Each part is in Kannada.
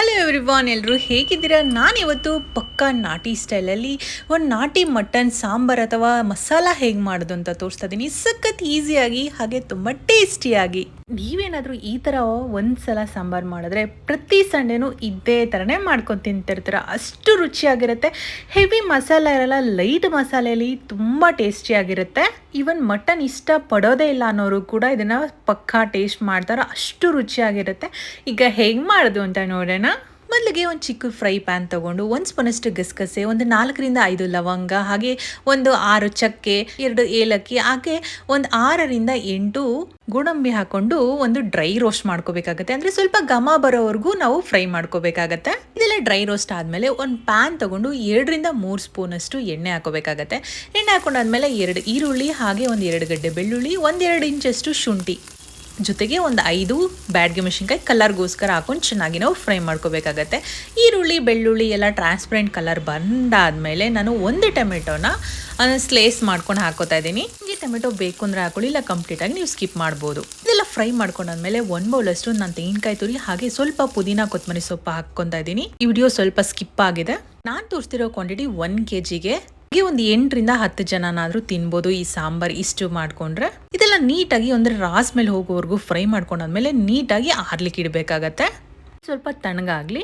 ಹಲೋ ಎವ್ರಿವಾನ್ ಎಲ್ಲರೂ ಹೇಗಿದ್ದೀರಾ? ನಾನಿವತ್ತು ಪಕ್ಕಾ ನಾಟಿ ಸ್ಟೈಲಲ್ಲಿ ಒಂದು ನಾಟಿ ಮಟನ್, ಸಾಂಬಾರ್ ಅಥವಾ ಮಸಾಲ ಹೇಗೆ ಮಾಡೋದು ಅಂತ ತೋರಿಸ್ತಾ ಇದ್ದೀನಿ ಸಖತ್ ಈಸಿಯಾಗಿ ಹಾಗೆ ತುಂಬ ಟೇಸ್ಟಿಯಾಗಿ. ನೀವೇನಾದರೂ ಈ ಥರ ಒಂದು ಸಲ ಸಾಂಬಾರು ಮಾಡಿದ್ರೆ ಪ್ರತಿ ಸಂಡೇನೂ ಇದೇ ಥರನೇ ಮಾಡ್ಕೊಂಡು ತಿಂತಿರ್ತೀರ. ಅಷ್ಟು ರುಚಿಯಾಗಿರುತ್ತೆ. ಹೆವಿ ಮಸಾಲ ಇರಲ್ಲ ಲೈಟ್ ಮಸಾಲೆಯಲ್ಲಿ ತುಂಬ ಟೇಸ್ಟಿಯಾಗಿರುತ್ತೆ. ಈವನ್ ಮಟನ್ ಇಷ್ಟ ಪಡೋದೇ ಇಲ್ಲ ಅನ್ನೋರು ಕೂಡ ಇದನ್ನು ಪಕ್ಕಾ ಟೇಸ್ಟ್ ಮಾಡ್ತಾರೋ. ಅಷ್ಟು ರುಚಿಯಾಗಿರುತ್ತೆ. ಈಗ ಹೇಗೆ ಮಾಡೋದು ಅಂತ ನೋಡೋಣ. ಮೊದಲಿಗೆ ಒಂದು ಚಿಕ್ಕ ಫ್ರೈ ಪ್ಯಾನ್ ತಗೊಂಡು ಒಂದು ಸ್ಪೂನಷ್ಟು ಗಸಗಸೆ, ಒಂದು ನಾಲ್ಕರಿಂದ ಐದು ಲವಂಗ, ಹಾಗೆ ಒಂದು ಆರು ಚಕ್ಕೆ, ಎರಡು ಏಲಕ್ಕಿ, ಹಾಗೆ ಒಂದು ಆರರಿಂದ ಎಂಟು ಗೋಡಂಬಿ ಹಾಕೊಂಡು ಒಂದು ಡ್ರೈ ರೋಸ್ಟ್ ಮಾಡ್ಕೋಬೇಕಾಗತ್ತೆ. ಅಂದರೆ ಸ್ವಲ್ಪ ಘಮ ಬರೋವರೆಗೂ ನಾವು ಫ್ರೈ ಮಾಡ್ಕೋಬೇಕಾಗತ್ತೆ. ಇದೆಲ್ಲ ಡ್ರೈ ರೋಸ್ಟ್ ಆದಮೇಲೆ ಒಂದು ಪ್ಯಾನ್ ತೊಗೊಂಡು ಎರಡರಿಂದ ಮೂರು ಸ್ಪೂನಷ್ಟು ಎಣ್ಣೆ ಹಾಕೋಬೇಕಾಗತ್ತೆ. ಎಣ್ಣೆ ಹಾಕೊಂಡಾದ್ಮೇಲೆ ಎರಡು ಈರುಳ್ಳಿ, ಹಾಗೆ ಒಂದು ಎರಡು ಗಡ್ಡೆ ಬೆಳ್ಳುಳ್ಳಿ, ಒಂದೆರಡು ಇಂಚಷ್ಟು ಶುಂಠಿ. ಜೊತೆಗೆ ಒಂದು ಐದು ಬ್ಯಾಡ್ಗೆ ಮೆಣಸಿನ್ಕಾಯಿ ಕಲರ್ಗೋಸ್ಕರ ಹಾಕೊಂಡು ಚೆನ್ನಾಗಿ ನಾವು ಫ್ರೈ ಮಾಡ್ಕೋಬೇಕಾಗತ್ತೆ. ಈರುಳ್ಳಿ, ಬೆಳ್ಳುಳ್ಳಿ ಎಲ್ಲ ಟ್ರಾನ್ಸ್ಪರೆಂಟ್ ಕಲರ್ ಬಂದಾದಮೇಲೆ ನಾನು ಒಂದು ಟೊಮೆಟೊನ ಸ್ಲೇಸ್ ಮಾಡ್ಕೊಂಡು ಹಾಕೋತಾ ಇದ್ದೀನಿ. ಈ ಟೊಮೆಟೊ ಬೇಕು ಅಂದರೆ ಹಾಕೊಳ್ಳಿ, ಇಲ್ಲ ಕಂಪ್ಲೀಟಾಗಿ ನೀವು ಸ್ಕಿಪ್ ಮಾಡ್ಬೋದು. ಇದೆಲ್ಲ ಫ್ರೈ ಮಾಡ್ಕೊಂಡಾದ್ಮೇಲೆ ಒಂದು ಬೌಲಷ್ಟು ನಾನು ತೆಂಗಿನಕಾಯಿ ತುರಿ, ಹಾಗೆ ಸ್ವಲ್ಪ ಪುದೀನ, ಕೊತ್ತಂಬರಿ ಸೊಪ್ಪು ಹಾಕ್ಕೊತಾ ಇದ್ದೀನಿ. ಈ ವಿಡಿಯೋ ಸ್ವಲ್ಪ ಸ್ಕಿಪ್ ಆಗಿದೆ. ನಾನು ತೋರಿಸ್ತಿರೋ ಕ್ವಾಂಟಿಟಿ ಒನ್ ಕೆ ಜಿಗೆ ಹೀಗೆ ಒಂದು ಎಂಟರಿಂದ ಹತ್ತು ಜನನಾದ್ರೂ ತಿನ್ಬೋದು ಈ ಸಾಂಬಾರ್ ಇಷ್ಟು ಮಾಡ್ಕೊಂಡ್ರೆ. ಇದೆಲ್ಲ ನೀಟಾಗಿ ಅಂದ್ರೆ ರಾಸ್ ಮೇಲೆ ಹೋಗೋವರೆಗೂ ಫ್ರೈ ಮಾಡ್ಕೊಂಡಾದ್ಮೇಲೆ ನೀಟಾಗಿ ಆರ್ಲಿಕ್ಕೆ ಇಡಬೇಕಾಗತ್ತೆ. ಸ್ವಲ್ಪ ತಣ್ಣಗಾಗ್ಲಿ.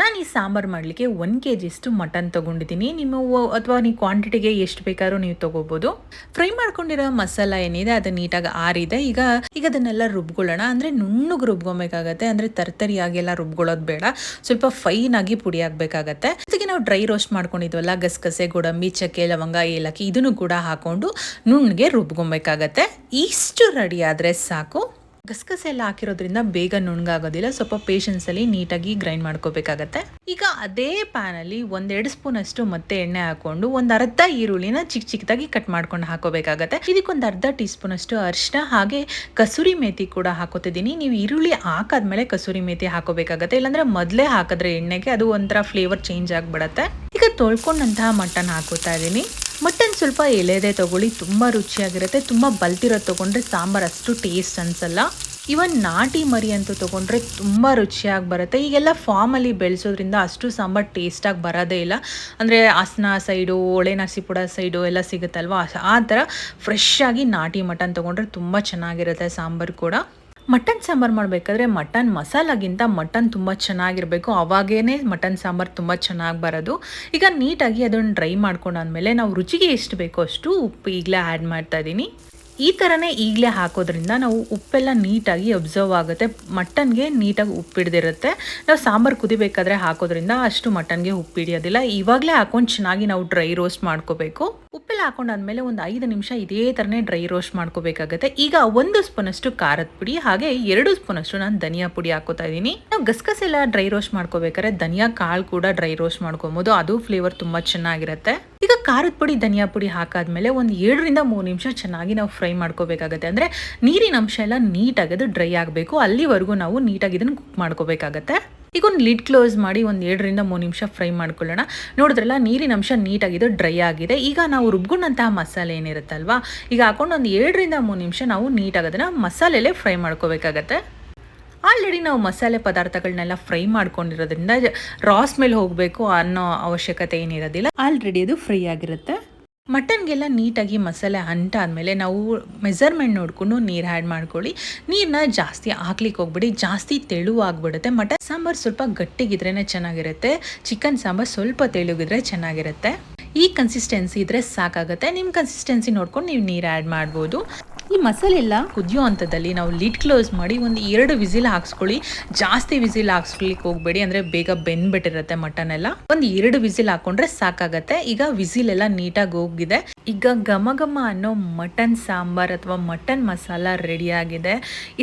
ನಾನು ಈ ಸಾಂಬಾರು ಮಾಡಲಿಕ್ಕೆ ಒನ್ ಕೆ ಜಿಷ್ಟು ಮಟನ್ ತೊಗೊಂಡಿದ್ದೀನಿ. ನಿಮ್ಮ ಅಥವಾ ನೀವು ಕ್ವಾಂಟಿಟಿಗೆ ಎಷ್ಟು ಬೇಕಾದ್ರೂ ನೀವು ತೊಗೋಬೋದು. ಫ್ರೈ ಮಾಡ್ಕೊಂಡಿರೋ ಮಸಾಲ ಏನಿದೆ ಅದು ನೀಟಾಗಿ ಆರಿದೆ. ಈಗ ಈಗ ಅದನ್ನೆಲ್ಲ ರುಬ್ಕೊಳ್ಳೋಣ. ಅಂದರೆ ನುಣ್ಣಗೆ ರುಬ್ಕೊಬೇಕಾಗತ್ತೆ. ಅಂದರೆ ತರ್ತರಿಯಾಗೆಲ್ಲ ರುಬ್ಕೊಳ್ಳೋದು ಬೇಡ. ಸ್ವಲ್ಪ ಫೈನ್ ಆಗಿ ಪುಡಿ ಆಗಬೇಕಾಗತ್ತೆ ನಾವು ಡ್ರೈ ರೋಸ್ಟ್ ಮಾಡ್ಕೊಂಡಿದ್ವಲ್ಲ, ಗಸಗಸೆ, ಗೋಡಂಬಿ, ಚಕ್ಕೆ, ಲವಂಗ, ಏಲಕ್ಕಿ, ಇದನ್ನು ಕೂಡ ಹಾಕೊಂಡು ನುಣ್ಣಗೆ ರುಬ್ಕೊಬೇಕಾಗತ್ತೆ. ಇಷ್ಟು ರೆಡಿ ಆದರೆ ಸಾಕು. ಗಸಗಸೆ ಎಲ್ಲ ಹಾಕಿರೋದ್ರಿಂದ ಬೇಗ ನುಣ್ಗಾಗೋದಿಲ್ಲ. ಸ್ವಲ್ಪ ಪೇಷನ್ಸಲ್ಲಿ ನೀಟಾಗಿ ಗ್ರೈಂಡ್ ಮಾಡ್ಕೋಬೇಕಾಗತ್ತೆ. ಈಗ ಅದೇ ಪ್ಯಾನಲ್ಲಿ ಒಂದೆರಡು ಸ್ಪೂನ್ ಅಷ್ಟು ಮತ್ತೆ ಎಣ್ಣೆ ಹಾಕೊಂಡು ಒಂದು ಅರ್ಧ ಈರುಳ್ಳಿನ ಚಿಕ್ಕ ಚಿಕ್ಕದಾಗಿ ಕಟ್ ಮಾಡ್ಕೊಂಡು ಹಾಕೋಬೇಕಾಗತ್ತೆ. ಇದಕ್ಕೊಂದು ಅರ್ಧ ಟೀ ಸ್ಪೂನ್ ಅಷ್ಟು ಅರಿಶಿನ ಹಾಗೆ ಕಸೂರಿ ಮೇಥಿ ಕೂಡ ಹಾಕೋತಿದ್ದೀನಿ. ನೀವು ಈರುಳ್ಳಿ ಹಾಕಾದ್ಮೇಲೆ ಕಸೂರಿ ಮೇಥಿ ಹಾಕೋಬೇಕಾಗತ್ತೆ. ಇಲ್ಲಾಂದ್ರೆ ಮೊದಲೇ ಹಾಕಿದ್ರೆ ಎಣ್ಣೆಗೆ ಅದು ಒಂಥರ ಫ್ಲೇವರ್ ಚೇಂಜ್ ಆಗಿಬಿಡತ್ತೆ. ಈಗ ತೊಳ್ಕೊಂಡಂತಹ ಮಟನ್ ಹಾಕೋತಾ ಇದ್ದೀನಿ. ಮಟನ್ ಸ್ವಲ್ಪ ಎಳೆದೇ ತಗೊಳ್ಳಿ, ತುಂಬ ರುಚಿಯಾಗಿರುತ್ತೆ, ತುಂಬ ಬಲ್ತಿರೋದು ತೊಗೊಂಡ್ರೆ ಸಾಂಬಾರು ಅಷ್ಟು ಟೇಸ್ಟ್ ಅನ್ಸಲ್ಲ. ಇವನ್ ನಾಟಿ ಮರಿ ಅಂತೂ ತೊಗೊಂಡ್ರೆ ತುಂಬ ರುಚಿಯಾಗಿ ಬರುತ್ತೆ. ಈಗೆಲ್ಲ ಫಾರ್ಮಲ್ಲಿ ಬೆಳೆಸೋದ್ರಿಂದ ಅಷ್ಟು ಸಾಂಬಾರು ಟೇಸ್ಟಾಗಿ ಬರೋದೇ ಇಲ್ಲ. ಅಂದರೆ ಹಾಸನ ಸೈಡು ಒಳೆ ಪುಡ ಸೈಡು ಎಲ್ಲ ಸಿಗುತ್ತಲ್ವ, ಆ ಥರ ಫ್ರೆಶ್ ಆಗಿ ನಾಟಿ ಮಟನ್ ತೊಗೊಂಡ್ರೆ ತುಂಬ ಚೆನ್ನಾಗಿರುತ್ತೆ ಸಾಂಬಾರು ಕೂಡ. ಮಟನ್ ಸಾಂಬಾರು ಮಾಡಬೇಕಾದ್ರೆ ಮಟನ್ ಮಸಾಲಾಗಿಂತ ಮಟನ್ ತುಂಬ ಚೆನ್ನಾಗಿರಬೇಕು. ಅವಾಗೇ ಮಟನ್ ಸಾಂಬಾರು ತುಂಬ ಚೆನ್ನಾಗಿ ಬರೋದು. ಈಗ ನೀಟಾಗಿ ಅದನ್ನು ಡ್ರೈ ಮಾಡ್ಕೊಂಡಾದ್ಮೇಲೆ ನಾವು ರುಚಿಗೆ ಎಷ್ಟು ಬೇಕೋ ಅಷ್ಟು ಉಪ್ಪು ಈಗಲೇ ಆ್ಯಡ್ ಮಾಡ್ತಾ ಇದ್ದೀನಿ ಈ ಥರನೇ ಈಗಲೇ ಹಾಕೋದ್ರಿಂದ ನಾವು ಉಪ್ಪೆಲ್ಲ ನೀಟಾಗಿ ಅಬ್ಸರ್ವ್ ಆಗುತ್ತೆ. ಮಟನ್ಗೆ ನೀಟಾಗಿ ಉಪ್ಪಿಡ್ದಿರುತ್ತೆ ನಾವು ಸಾಂಬಾರು ಕುದಿಬೇಕಾದ್ರೆ ಹಾಕೋದ್ರಿಂದ ಅಷ್ಟು ಮಟನ್ಗೆ ಉಪ್ಪಿಡಿಯೋದಿಲ್ಲ ಇವಾಗಲೇ ಹಾಕೊಂಡು ಚೆನ್ನಾಗಿ ನಾವು ಡ್ರೈ ರೋಸ್ಟ್ ಮಾಡ್ಕೋಬೇಕು. ಉಪ್ಪೆಲ್ಲ ಹಾಕೊಂಡಾದ್ಮೇಲೆ ಒಂದು ಐದು ನಿಮಿಷ ಇದೇ ಥರನೇ ಡ್ರೈ ರೋಸ್ಟ್ ಮಾಡ್ಕೋಬೇಕಾಗುತ್ತೆ. ಈಗ ಒಂದು ಸ್ಪೂನಷ್ಟು ಖಾರದ ಪುಡಿ, ಹಾಗೆ ಎರಡು ಸ್ಪೂನಷ್ಟು ನಾನು ಧನಿಯಾ ಪುಡಿ ಹಾಕೋತಾ ಇದ್ದೀನಿ. ನಾವು ಗಸಗಸೆಲ್ಲ ಡ್ರೈ ರೋಸ್ಟ್ ಮಾಡ್ಕೋಬೇಕಾದ್ರೆ ಧನಿಯಾ ಕಾಳು ಕೂಡ ಡ್ರೈ ರೋಸ್ಟ್ ಮಾಡ್ಕೊಬೋದು. ಅದು ಫ್ಲೇವರ್ ತುಂಬ ಚೆನ್ನಾಗಿರುತ್ತೆ. ಈಗ ಖಾರದ ಪುಡಿ, ಧನಿಯಾ ಪುಡಿ ಹಾಕಾದ್ಮೇಲೆ ಒಂದು ಏಳರಿಂದ ಮೂರು ನಿಮಿಷ ಚೆನ್ನಾಗಿ ನಾವು ಫ್ರೈ ಮಾಡ್ಕೋಬೇಕಾಗತ್ತೆ. ಅಂದರೆ ನೀರಿನ ಅಂಶ ಎಲ್ಲ ನೀಟಾಗಿ ಅದು ಡ್ರೈ ಆಗಬೇಕು. ಅಲ್ಲಿವರೆಗೂ ನಾವು ನೀಟಾಗಿ ಇದನ್ನು ಕುಕ್ ಮಾಡ್ಕೋಬೇಕಾಗತ್ತೆ. ಈಗ ಒಂದು ಲಿಡ್ ಕ್ಲೋಸ್ ಮಾಡಿ ಒಂದು ಎರಡರಿಂದ ಮೂರು ನಿಮಿಷ ಫ್ರೈ ಮಾಡ್ಕೊಳ್ಳೋಣ. ನೋಡಿದ್ರಲ್ಲ, ನೀರಿನ ಅಂಶ ನೀಟಾಗಿದೆ ಡ್ರೈ ಆಗಿದೆ. ಈಗ ನಾವು ರುಬ್ಕೊಂಡಂತಹ ಮಸಾಲೆ ಏನಿರುತ್ತಲ್ವಾ, ಈಗ ಹಾಕೊಂಡು ಒಂದು ಎರಡರಿಂದ ಮೂರು ನಿಮಿಷ ನಾವು ನೀಟಾಗಿ ಅದನ್ನು ಮಸಾಲೆಲೇ ಫ್ರೈ ಮಾಡ್ಕೋಬೇಕಾಗತ್ತೆ. ಆಲ್ರೆಡಿ ನಾವು ಮಸಾಲೆ ಪದಾರ್ಥಗಳನ್ನೆಲ್ಲ ಫ್ರೈ ಮಾಡ್ಕೊಂಡಿರೋದ್ರಿಂದ ರಾಸ್ ಮೇಲೆ ಹೋಗಬೇಕು ಅನ್ನೋ ಅವಶ್ಯಕತೆ ಏನಿರೋದಿಲ್ಲ. ಆಲ್ರೆಡಿ ಅದು ಫ್ರೈ ಆಗಿರುತ್ತೆ. ಮಟನ್ಗೆಲ್ಲ ನೀಟಾಗಿ ಮಸಾಲೆ ಅಂಟಾದ್ಮೇಲೆ ನಾವು ಮೆಸರ್ಮೆಂಟ್ ನೋಡಿಕೊಂಡು ನೀರು ಆ್ಯಡ್ ಮಾಡ್ಕೊಳ್ಳಿ. ನೀರನ್ನ ಜಾಸ್ತಿ ಹಾಕ್ಲಿಕ್ಕೆ ಹೋಗ್ಬಿಡಿ, ಜಾಸ್ತಿ ತೆಳು ಆಗ್ಬಿಡುತ್ತೆ ಮಟನ್ ಸಾಂಬಾರು ಸ್ವಲ್ಪ ಗಟ್ಟಿಗಿದ್ರೇ ಚೆನ್ನಾಗಿರುತ್ತೆ, ಚಿಕನ್ ಸಾಂಬಾರು ಸ್ವಲ್ಪ ತೆಳುಗಿದ್ರೆ ಚೆನ್ನಾಗಿರುತ್ತೆ. ಈ ಕನ್ಸಿಸ್ಟೆನ್ಸಿ ಇದ್ರೆ ಸಾಕಾಗುತ್ತೆ. ನಿಮ್ಮ ಕನ್ಸಿಸ್ಟೆನ್ಸಿ ನೋಡ್ಕೊಂಡು ನೀವು ನೀರು ಆ್ಯಡ್ ಮಾಡ್ಬೋದು. ಈ ಮಸಾಲೆ ಎಲ್ಲ ಕುದಿಯೋ ಹಂತದಲ್ಲಿ ನಾವು ಲಿಡ್ ಕ್ಲೋಸ್ ಮಾಡಿ ಒಂದು ಎರಡು ವಿಸಿಲ್ ಹಾಕ್ಸ್ಕೊಳ್ಳಿ. ಜಾಸ್ತಿ ವಿಸಿಲ್ ಹಾಕ್ಸ್ಕೊಳ್ಲಿಕ್ಕೆ ಹೋಗಬೇಡಿ. ಅಂದರೆ ಬೇಗ ಬೆಂದ್ಬಿಟ್ಟಿರುತ್ತೆ ಮಟನ್ ಎಲ್ಲ. ಒಂದು ಎರಡು ವಿಸಿಲ್ ಹಾಕೊಂಡ್ರೆ ಸಾಕಾಗತ್ತೆ. ಈಗ ವಿಸಿಲ್ ಎಲ್ಲ ನೀಟಾಗಿ ಹೋಗಿದೆ ಈಗ ಘಮ ಘಮ ಅನ್ನೋ ಮಟನ್ ಸಾಂಬಾರ್ ಅಥವಾ ಮಟನ್ ಮಸಾಲ ರೆಡಿ ಆಗಿದೆ.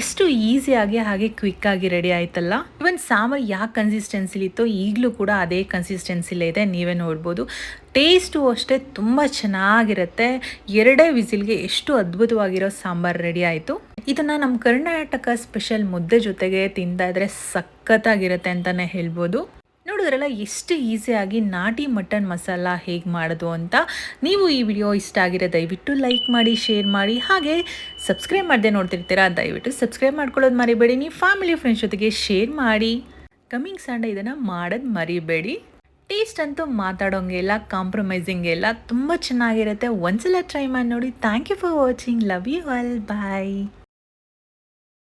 ಎಷ್ಟು ಈಸಿಯಾಗಿ ಹಾಗೆ ಕ್ವಿಕ್ ಆಗಿ ರೆಡಿ ಆಯ್ತಲ್ಲ? ಇವನ್ ಸಾಂಬಾರ್ ಯಾವ ಕನ್ಸಿಸ್ಟೆನ್ಸಿಲಿ ಇತ್ತೋ ಈಗಲೂ ಕೂಡ ಅದೇ ಕನ್ಸಿಸ್ಟೆನ್ಸಿಲೇ ಇದೆ. ನೀವೇ ನೋಡ್ಬೋದು. ಟೇಸ್ಟು ಅಷ್ಟೇ ತುಂಬ ಚೆನ್ನಾಗಿರುತ್ತೆ. ಎರಡೇ ವಿಸಿಲ್ಗೆ ಎಷ್ಟು ಅದ್ಭುತವಾಗಿರೋ ಸಾಂಬಾರು ರೆಡಿ ಆಯಿತು. ಇದನ್ನು ನಮ್ಮ ಕರ್ನಾಟಕ ಸ್ಪೆಷಲ್ ಮುದ್ದೆ ಜೊತೆಗೆ ತಿಂದಾದರೆ ಸಖತ್ತಾಗಿರುತ್ತೆ ಅಂತಲೇ ಹೇಳ್ಬೋದು. ನೋಡಿದ್ರಲ್ಲ, ಎಷ್ಟು ಈಸಿಯಾಗಿ ನಾಟಿ ಮಟನ್ ಮಸಾಲ ಹೇಗೆ ಮಾಡೋದು ಅಂತ. ನೀವು ಈ ವಿಡಿಯೋ ಇಷ್ಟ ಆಗಿರೋ ದಯವಿಟ್ಟು ಲೈಕ್ ಮಾಡಿ, ಶೇರ್ ಮಾಡಿ. ಹಾಗೆ ಸಬ್ಸ್ಕ್ರೈಬ್ ಮಾಡದೆ ನೋಡ್ತಿರ್ತೀರಾ, ದಯವಿಟ್ಟು ಸಬ್ಸ್ಕ್ರೈಬ್ ಮಾಡ್ಕೊಳ್ಳೋದು ಮರಿಬೇಡಿ. ನೀವು ಫ್ಯಾಮಿಲಿ ಫ್ರೆಂಡ್ಸ್ ಜೊತೆಗೆ ಶೇರ್ ಮಾಡಿ. ಕಮಿಂಗ್ ಸಂಡೇ ಇದನ್ನು ಮಾಡೋದು ಮರಿಬೇಡಿ. ಟೇಸ್ಟ್ ಅಂತೂ ಮಾತಾಡೋಂಗೆ ಇಲ್ಲ ಕಾಂಪ್ರಮೈಸಿಂಗ್ ಇಲ್ಲ. ತುಂಬ ಚೆನ್ನಾಗಿರುತ್ತೆ. ಒಂದ್ಸಲ ಟ್ರೈ ಮಾಡಿ ನೋಡಿ. Thank you for watching love you all bye